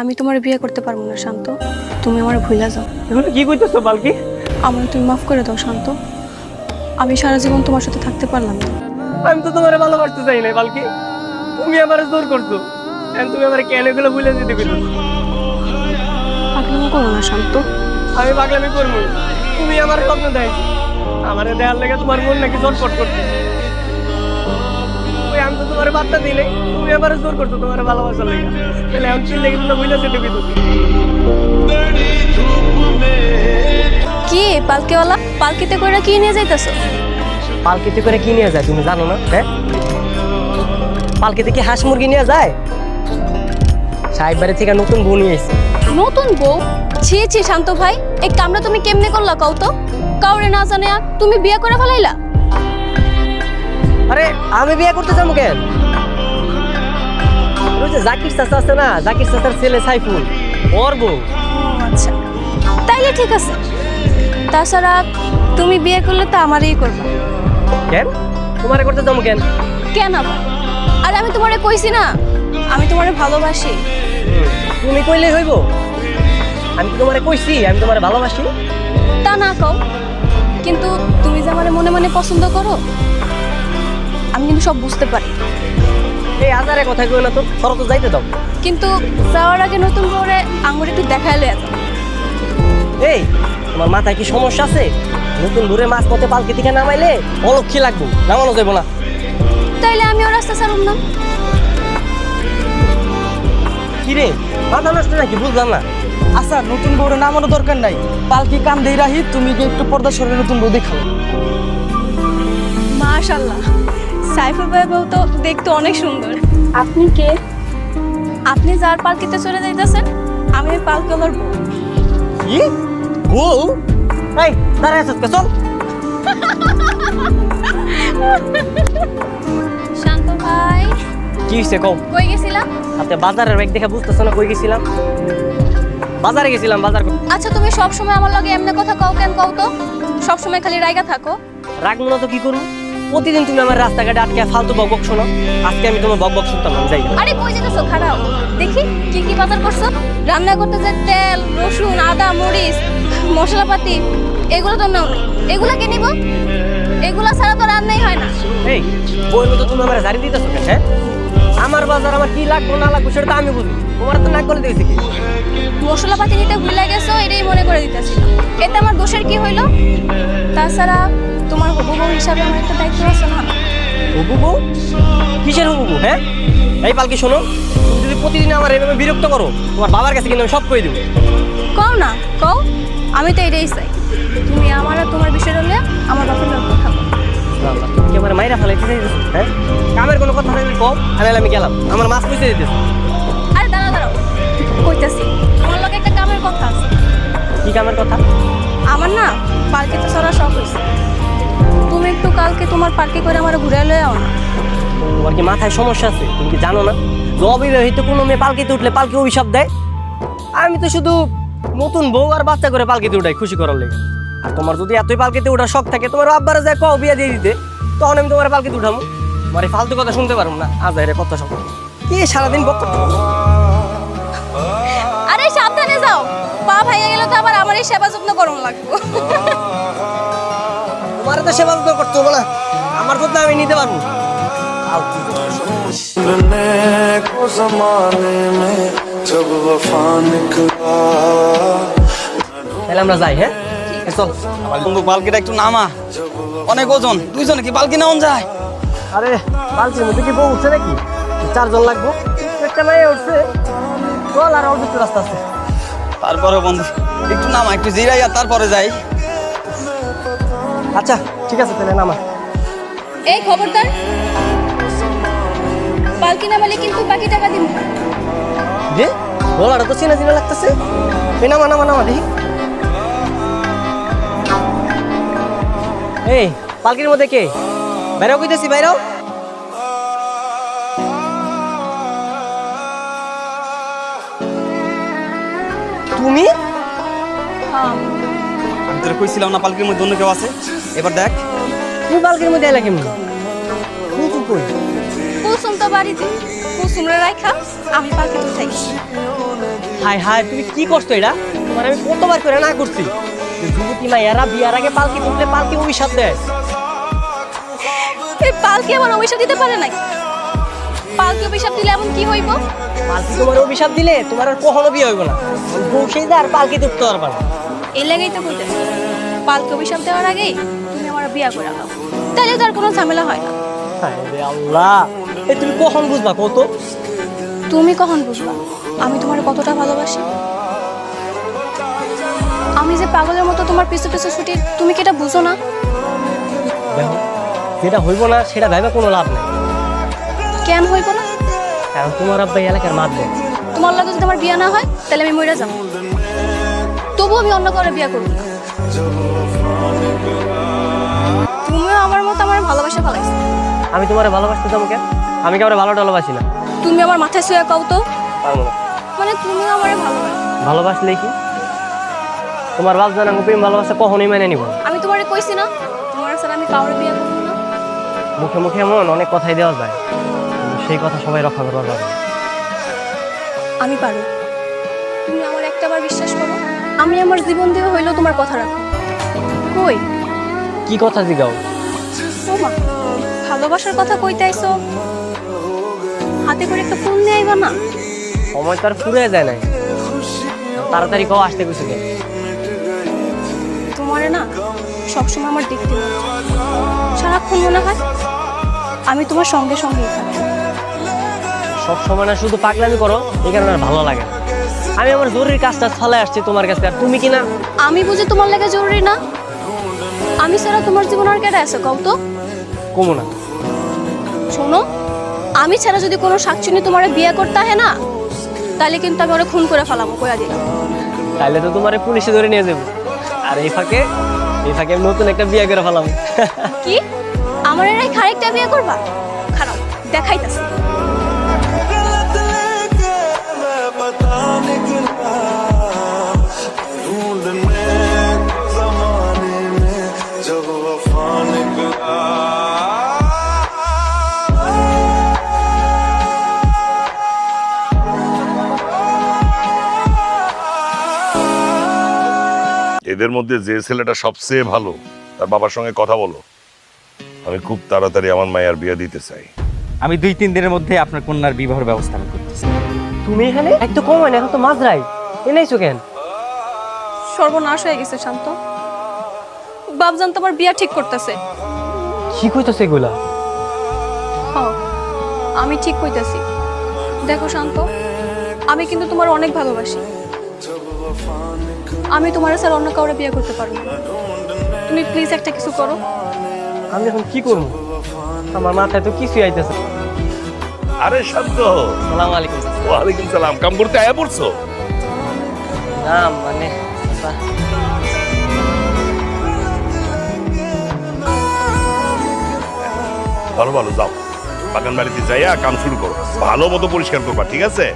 আমি তোমার বিয়ে করতে পারব না শান্ত। তুমি আমার ভুলে যাও। এগুলো কি কইতেছো পালকি আমার তুমি মাফ করে দাও শান্ত। আমি সারা জীবন তোমার সাথে থাকতে পারলাম না। আমি তো তোমার ভালোবাসতে চাই না পালকি তুমি আমার জোর করছ। তুমি আমার কেন এগুলো ভুলে যেতে কইছো পাগলামো করো না শান্ত। আমি পাগলামি করব। তুমি আমার স্বপ্ন দেয় আমার দেয়ার লেগে তোমার মন নাকি চটপট করছে। ওই আমি তো তোমার বার্তা নাই তুমি আমার জোর করছ তোমার ভালোবাসার লেগে। তাহলে আমি চিল্লে তুমি ভুলে যেতে কইছো কি পালকিওয়ালা? পালকিতে করে কি নিয়ে যাইতেছো? পালকিতে করে কি নিয়ে যায় তুমি জানো না হ্যাঁ? পালকিতে কি হাঁস মুরগি নিয়ে যায়? সাহেব বাড়ি থেকে নতুন বউ নিয়ে এসেছে। নতুন বউ? ছি ছি শান্ত ভাই এই কামটা তুমি কেমনে করলা কও তো? কাউরে না জানে তুমি বিয়ে করে ফেলাইলা? আরে আমি বিয়ে করতে যাব কেন? ওই যে জাকির চাচা আছে না জাকির চাচার ছেলে সাইফুল ওর বউ। আচ্ছা তাইলে ঠিক আছে। তাছাড়া তুমি বিয়ে করলে তো আমারই করবে। কেন? তোমারে করতে যাব কেন? কেন? আবার আর আমি তোমারে কইছি না। আমি তোমারে ভালোবাসি। তুমি কইলেই হইব। আমি তোমারে কইছি? আমি তোমারে ভালোবাসি? তা না কও। কিন্তু তুমি যে আমারে মনে মনে পছন্দ করো আমি কিন্তু সব বুঝতে পারি। এই আজারে কথা কই না তো সর তো যাইতে দাও। কিন্তু যাওয়ার আগে নতুন করে আঙুর একটু দেখাইলে এত এই তোমার মাথায় কি সমস্যা আছে? নতুন ঘুরে মাছ পথে পালকি থেকে নামাইলে অলক্ষী লাগবো নামানো যাব না। তাইলে আমিও রাস্তা ছাড়ুম না। কি রে মাথা নষ্ট নাকি বুঝলাম না? আচ্ছা নতুন বউরে নামানো দরকার নাই। পালকি কান দেই রাহি তুমি গিয়ে একটু পর্দা সরে নতুন বউ দেখাও। মাশাল্লাহ সাইফুল ভাই বউ তো দেখতে অনেক সুন্দর। আপনি কে? আপনি যার পালকিতে চলে যাইতেছেন আমি ওই পালকলার বউ। কি? বউ? এই দাঁড়ায় আছিস কে? চল। শান্ত ভাই কি হইছে কও? কই গেছিলাম আপনি বাজারের ব্যাগ দেখে বুঝতেছ না কই গেছিলাম? বাজারে গেছিলাম বাজার আচ্ছা তুমি সব সময় আমার লগে এমনি কথা কও কেন কও তো? সব সময় খালি রাইগা থাকো। রাখব না তো কি করব? প্রতিদিন তুমি আমার রাস্তাঘাটে আটকে ফালতু বক বক শোনো। আজকে আমি তোমার বক বক শুনতাম না যাই আরে কই যেতেছো? খারাপ দেখি কি কি বাজার করছ? রান্না করতে যে তেল রসুন আদা মরিচ মশলাপাতি এগুলো তো নাও। এগুলা কে নিব। এগুলো ছাড়া তো রান্নাই হয় না। এই বইয়ের মতো তুমি আমার জারি দিতেছো কেন হ্যাঁ? আমার বাজার আমার কি লাগবে না লাগবে সেটা তো আমি বুঝি তোমার তো না করে দিয়েছি কি? মশলাপাতি নিতে ভুলে গেছো এটাই মনে করে দিতেছিলাম এতে আমার দোষের কি হইল? তাছাড়া তোমার হবু বউ হিসাবে আমার একটা না হুবু বউ কিসের হুবু বউ হ্যাঁ? এই পালকি শোনো তুমি যদি প্রতিদিন আমার এভাবে বিরক্ত করো তোমার বাবার কাছে কিন্তু আমি সব কই দেবো। কও না কও আমি তো এটাই চাই। তুমি আমার আর তোমার বিষয় হলে আমার বাপের লোক তুমি কি আমার মাইরা ফেলাইতে হ্যাঁ? কামের কোনো কথা থাকলে কম আমি আমি গেলাম আমার মাছ পয়সা দিতেছে। আরে দাঁড়া দাঁড়াও কইতাছি তোমার লগে একটা কামের কথা আছে। কি কামের কথা? আমার না পার্কে তো চড়া শখ হয়েছে একটু কালকে তোমার পার্কে করে আমার ঘুরে লয়ে আও না। তোমার কি মাথায় সমস্যা আছে? তুমি কি জানো না? যে অবিবাহিত কোনো মেয়ে পালকিতে উঠলে পালকি অভিশাপ দেয়? আমি তো শুধু নতুন বউ আর বাচ্চা করে পালকিতে উঠাই খুশি করার লেগে। আর তোমার যদি এতই পালকিতে উঠার শখ থাকে তোমার আব্বারা যায় কও বিয়া দিয়ে দিতে তখন আমি তোমার পালকিতে উঠামো। আমার এই ফালতু কথা শুনতে পারব না আজ এর কথা সব কি সারাদিন বক আরে সাবধানে যাও। পা ভাইয়া গেলে তো আবার আমার এই সেবা যত্ন করুন লাগবো। তো সেবা করতে করতে বলে আমার কথা আমি নিতে পারব। আমরা যাই হ্যাঁ? বালকিটা একটু নামা। অনেক ওজন। কি যায়? আরে কি উঠছে নাকি? চারজন লাগবো। রাস্তা তারপরে বন্ধু একটু নামা একটু জিরাই আর তারপরে যাই। আচ্ছা। ঠিক আছে তাহলে নামা। এই খবরদার পালকি নামালে কিন্তু বাকি টাকা দিব। যে গলাটা তো চেনা চেনা লাগতেছে। এই নামা নামা নামা দেখি। এই পালকির মধ্যে কে? বাইরেও কইতেছি বাইরেও। তুমি? আমি তোর কইছিলাম না পালকির মধ্যে অন্য কেউ আছে? এবার দেখ। তুই পালকির মধ্যে এলা কেমনি? কুচু কই? কুসুম তো বাড়িতে। কুসুমরে রাখা আমি পালকি তো থাকি হাই হায় তুমি কি করছ এটা? তোমার আমি কতবার করে না করছি। যুবতী মাইয়ারা বিয়ার আগে পালকি তুললে পালকি অভিশাপ দেয়। এই পালকি আমার অভিশাপ দিতে পারে নাকি পালকি অভিশাপ দিলে এমন কি হইব? পালকি তোমার অভিশাপ দিলে তোমার আর কখনো বিয়ে হইব না। বউ সেই আর পালকি তুলতে পারবা না। এই লেগেই তো কইতেছি। পালকি অভিশাপ দেওয়ার আগেই বিয়া করে নাও তাহলে তো আর কোনো ঝামেলা হয় না। হায় রে আল্লাহ। এই তুমি কখন বুঝবা কত? তুমি কখন বুঝবা? আমি তোমার কতটা ভালোবাসি? আমি যে পাগলের মতো তোমার পিছু পিছু ছুটি তুমি কি এটা বুঝো না? দেখো যেটা হইব না সেটা ভেবে কোনো লাভ নেই। কেন হইব না? কারণ তোমার আব্বা এলাকার মাধ্যম তোমার লাগে যদি আমার বিয়া না হয় তাহলে আমি মরে যাব। তবু আমি অন্য কারও বিয়া করব না। মতো আমার ভালোবাসা ফেলাইছো আমি তোমার ভালোবাসতে যাব কেন? আমি কাউরে ভালো ভালোবাসি না? তুমি আমার মাথায় শুয়ে কাও তো। পারব না। মানে তুমিও আমার ভালোবাসো। ভালোবাসলে কি? তোমার বাপ জানা প্রেম ভালোবাসা কখনোই মেনে নিব আমি তোমারে কইছি না তোমার স্যার আমি কাউরে বিয়া করব না। মুখে মুখে এমন অনেক কথাই দেওয়া যায় সেই কথা সবাই রক্ষা করবার পারে আমি পারো তুমি আমার একটাবার বিশ্বাস করো আমি আমার জীবন দিয়ে হইলেও তোমার কথা রাখো কই? কি কথা জিগাও? ও মা ভালোবাসার কথা কইতে আইছো? হাতে করে একটা ফোন নিয়ে আইবা না? সময় তো আর ফুরে যায় নাই। তাড়াতাড়ি কও আসতে কেন তোমারে না সবসময় আমার দেখতে। সারাক্ষণ মনে হয় আমি তোমার সঙ্গে সঙ্গে সব সময় না শুধু পাগলামি করো এই কারণে আর ভালো লাগে না। আমি আমার জরুরি কাজটা ফালাই আসছি তোমার কাছে আর তুমি কি না আমি বুঝি তোমার লাগে জরুরি না? আমি ছাড়া তোমার জীবন আর কেটে আছে কও তো? কমো না। শোনো আমি ছাড়া যদি কোনো শাকচুনি তোমার বিয়ে করতে হয় না তাহলে কিন্তু আমি ওরা খুন করে ফেলাম কয়া দিলাম। তাহলে তো তোমার পুলিশে ধরে নিয়ে যাব। আর এই ফাঁকে এই ফাঁকে আমি নতুন একটা বিয়ে করে ফেলাম কি? আমার এরাই খারেকটা বিয়ে করবা? খারাপ দেখাইতাছি। এদের মধ্যে যে ছেলেটা সবচেয়ে ভালো তার বাবার সঙ্গে কথা বলো। আমি খুব তাড়াতাড়ি আমার মায়ের বিয়ে দিতে চাই। আমি দুই তিন দিনের মধ্যে আপনার কন্যার বিবাহের ব্যবস্থা আমি করতেছি তুমি এখানে? একটু কম হয় না এখন তো মাঝরাই। এনেইছো কেন? সর্বনাশ হয়ে গেছে শান্ত। বাপজান তোমার বিয়া ঠিক করতেছে। কি কইতো এগুলা? হ আমি ঠিক কইতাছি। দেখো শান্ত আমি কিন্তু তোমার অনেক ভালোবাসি। আমি তোমার স্যার অন্য কাউরে বিয়ে করতে পারব না। তুমি প্লিজ একটা কিছু করো। আমি এখন কি করব? আমার মাথায় তো কিছুই আইতেছে আরে শান্ত সালাম আলাইকুম। ওয়ালাইকুম সালাম। কাম করতে আয়া পড়ছো? না মানে ভালো ভালো যাও। বাগান বাড়িতে যাইয়া কাম শুরু করো। ভালো মতো পরিষ্কার করবা ঠিক আছে?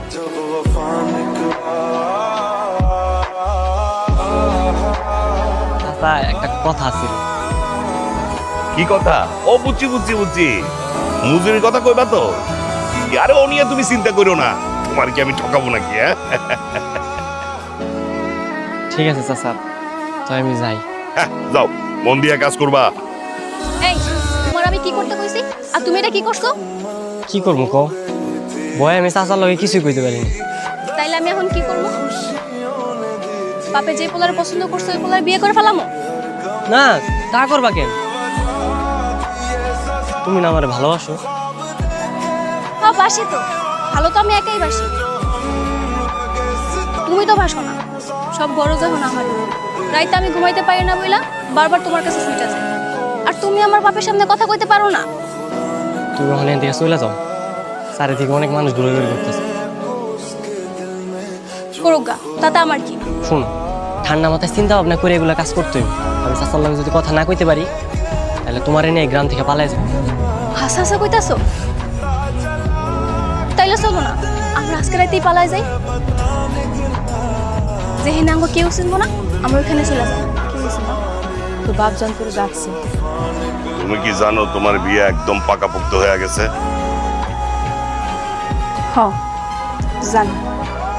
চাচা একটা কথা ছিল কি কথা? ও বুঝছি বুঝছি বুঝছি। মজুরির কথা কইবা তো? কি, আরে ও নিয়ে তুমি চিন্তা করো না। তোমার কি আমি ঠকাবো নাকি হ্যাঁ? ঠিক আছে চাচা। তো আমি যাই। হ্যাঁ, যাও। মন দিয়া কাজ করবা। এই তোমার আমি কি করতে কইছি? আর তুমি এটা কি করছ? কি করব কও? বয় আমি চাচার লগে কিছুই কইতে পারিনি। তাইলে আমি এখন কি করব? বাপে যে পোলার পছন্দ করছ ওই পোলার বিয়ে করে ফেলামো? না তা করবা কেন? তুমি না আমার ভালোবাসো? হ্যাঁ বাসি তো। ভালো তো আমি একাই বাসি। তুমি তো বাসো না। সব বড় যখন আমার। রাইতে আমি ঘুমাইতে পারি না বইলা বারবার তোমার কাছে ছুটে যায় আর তুমি আমার বাপের সামনে কথা কইতে পারো না। তুমি ওখানে দিয়ে চলে যাও। চারিদিকে অনেক মানুষ ঘুরে ঘুরে করতেছে। করুক তাতে আমার কি? শোনো ঠান্ডা মাথায় চিন্তা ভাবনা করে এগুলো কাজ করতে আমি চাচার লগে যদি কথা না কইতে পারি তাহলে তোমার এনে গ্রাম থেকে পালাই যাব। হাসা হাসা কইতাছো? তাইলে চলো না আমরা আজকে রাতেই পালাই যাই। যেহেন আঙ্গ কেউ চিনবো না আমরা ওইখানে চলে যাব। তো বাপজন করে ডাকছে। তুমি কি জানো তোমার বিয়ে একদম পাকাপোক্ত হয়ে গেছে? হ জানি।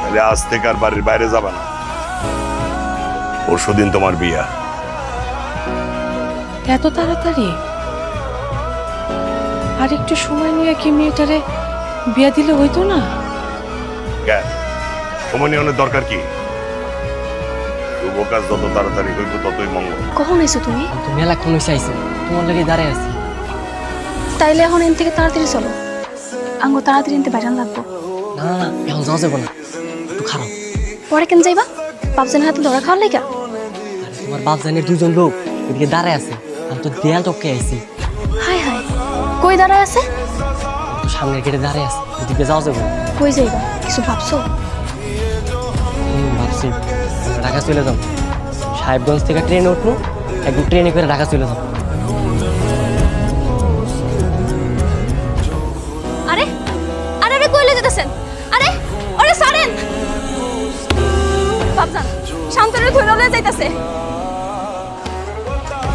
তাহলে আজ থেকে আর বাড়ির বাইরে যাবে না। পরশু দিন তোমার বিয়া। এত তাড়াতাড়ি? আর একটু সময় নিয়ে কি মেয়েটারে বিয়া দিলে হইতো না? সময় নিয়নের দরকার কি? শুভ কাজ যত তাড়াতাড়ি হইব ততই মঙ্গল। কখন এসো তুমি? আমি তো মেলাক্ষণ হয়েছে তোমার লাগে দাঁড়ায় আছি। তাইলে এখন এন থেকে তাড়াতাড়ি চলো। আঙ্গো তাড়াতাড়ি এনতে বাইরান লাগবো না না না এখন যাওয়া যাব না। একটু খারাপ। পরে কেন যাইবা? বাপজানের হাতে ধরা খাওয়ার লেগা? তোমার বাপজানের দুজন লোক এদিকে দাঁড়ায় আছে আমি তো দেয়াল টপকে আইছি হাই হাই কই দাঁড়ায় আছে? তো সামনের গেটে দাঁড়ায় আছে ওদিকে যাওয়া যাব। কই যাইবা কিছু ভাবছ? ভাবছি ঢাকা চলে যাও সাহেবগঞ্জ থেকে ট্রেনে উঠবো একদম ট্রেনে করে ঢাকা চলে যাব। বাপজান শান্তরে ধরে লয়ে যাইতাছে।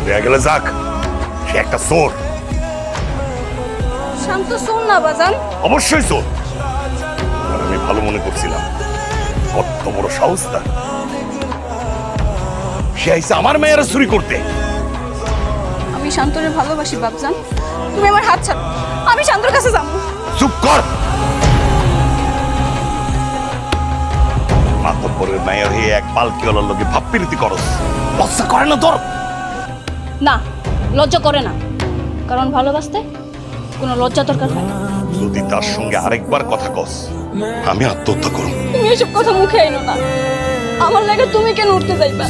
দেয়া গেলে যাক সে একটা চোর। শান্ত শোন না বাজান। অবশ্যই চোর। আর আমি ভালো মনে করছিলাম। কত বড় সাহস তার। সে আইসে আমার মেয়েরা চুরি করতে। আমি শান্তরে ভালোবাসি বাপজান। তুমি আমার হাত ছাড়ো। আমি শান্তর কাছে যাব। চুপ কর। মাতব্বরের মেয়ে হয়ে এক পালকিওয়ালার লোকে ভাব করস। লজ্জা করে না তোর? না লজ্জা করে না। কারণ ভালোবাসতে কোনো লজ্জা দরকার হয় না। যদি তার সঙ্গে আরেকবার কথা কস আমি আত্মহত্যা করব। তুমি এসব কথা মুখে আইনো না। আমার লাগে তুমি কেন উঠতে যাইবা?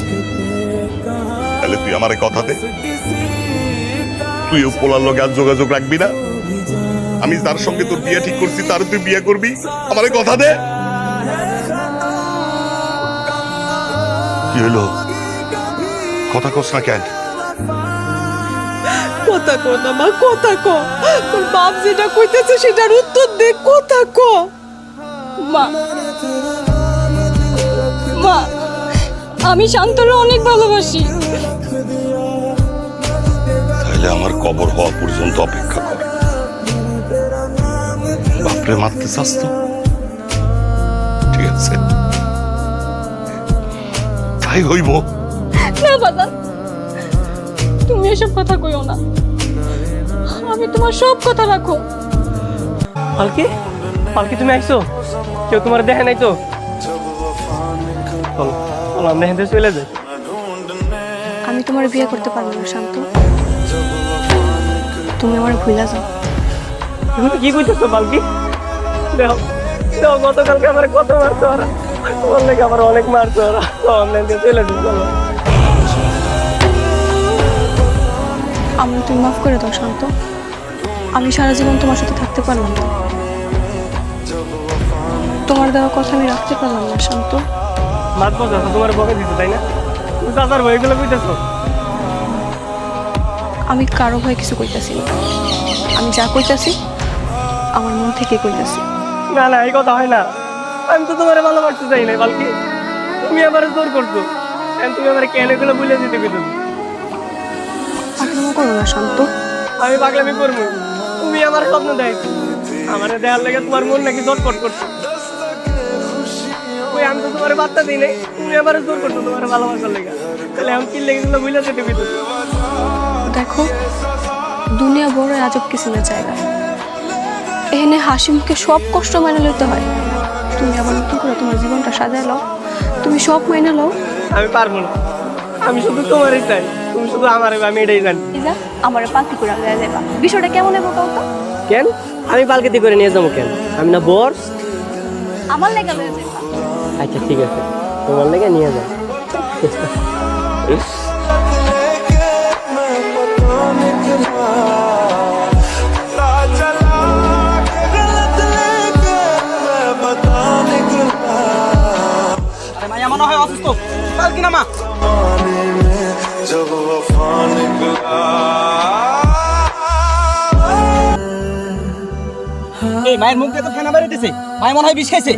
তাহলে তুই আমারে কথা দে। তুই পোলার লোকে আর যোগাযোগ রাখবি না। আমি যার সঙ্গে তোর বিয়ে ঠিক করছি তার তুই বিয়ে করবি। আমারে কথা দে। কি হলো কথা কস না কেন কথা কো না মা কথা কো তোর বাপ যেটা কইতেছে সেটার উত্তর দে কথা কো মা মা আমি শান্তরে অনেক ভালোবাসি তাহলে আমার কবর হওয়া পর্যন্ত অপেক্ষা কর বাপরে মারতে চাস তো ঠিক আছে তাই হইব? না বাজান তুমি এসব কথা কইও না। আমি তোমার সব কথা রাখো। পালকি? পালকি তুমি আইছো কেউ তোমার দেখে নাই তো? চলো চলো আমরা হেঁটে চলে যাই। আমি তোমার বিয়ে করতে পারব না শান্ত। তুমি আমার ভুলা যাও। তুমি কি কইতেছো পালকি? দেখো দেখো গতকালকে আমার কত মারছো লেগে আমার অনেক মারছো ওরা আমরা হেঁটে চলে আমার তুমি মাফ করে দাও শান্ত। আমি সারা জীবন তোমার সাথে থাকতে পারলাম না। তোমার দেওয়া কথা আমি রাখতে পারলাম না শান্ত। মারবো চাচা তোমার বকে দিতে তাই না? তুমি চাচার বইগুলো কইতেছো? আমি কারও ভয় কিছু কইতাছি না। আমি যা কইতাছি আমার মন থেকে কইতাছি। না না এই কথা হয় না। আমি তো তোমার ভালোবাসতে চাই না পালকি তুমি আমার জোর করছ। এখন তুমি আমার কেন এগুলো বুঝে দিতে কইতো পাগলামো করো না শান্ত। আমি পাগলামি করব। তুমি আমার স্বপ্ন দেয়। আমার দেয়ার লেগে তোমার মন নাকি চটপট করছ। ওই আমি তো তোমার বার্তা দিই নাই। তুমি আমার জোর করছ তোমার ভালোবাসার লেগে। তাহলে আমি কি লেগে এগুলো বুঝে দিতে কইতো দেখো দুনিয়া বড় আজব কিসিমের জায়গা। এখানে হাসি মুখে সব কষ্ট মেনে লইতে হয়। তুমি আবার নতুন করে তোমার জীবনটা সাজায় লও তুমি সব মেনে লও আমি পারব না। আমি শুধু তোমারই চাই। তুমি শুধু আমার আমি এটাই জানি। ইজা আমার পাখি করে আগে যাবা বিষয়টা কেমন হবে কও তো? কেন? আমি পালকিতে করে নিয়ে যাব কেন? আমি না বর? আমার লেগে লয়ে যাবা আচ্ছা ঠিক আছে। তোমার লেগে নিয়ে যাও। মনে হয় অসুস্থ। কাল কিনা মা? এই মায়ের মুখ দিয়ে তো ফেনা বেরিয়েছে মায়ের মনে হয় বিষ খাইছে।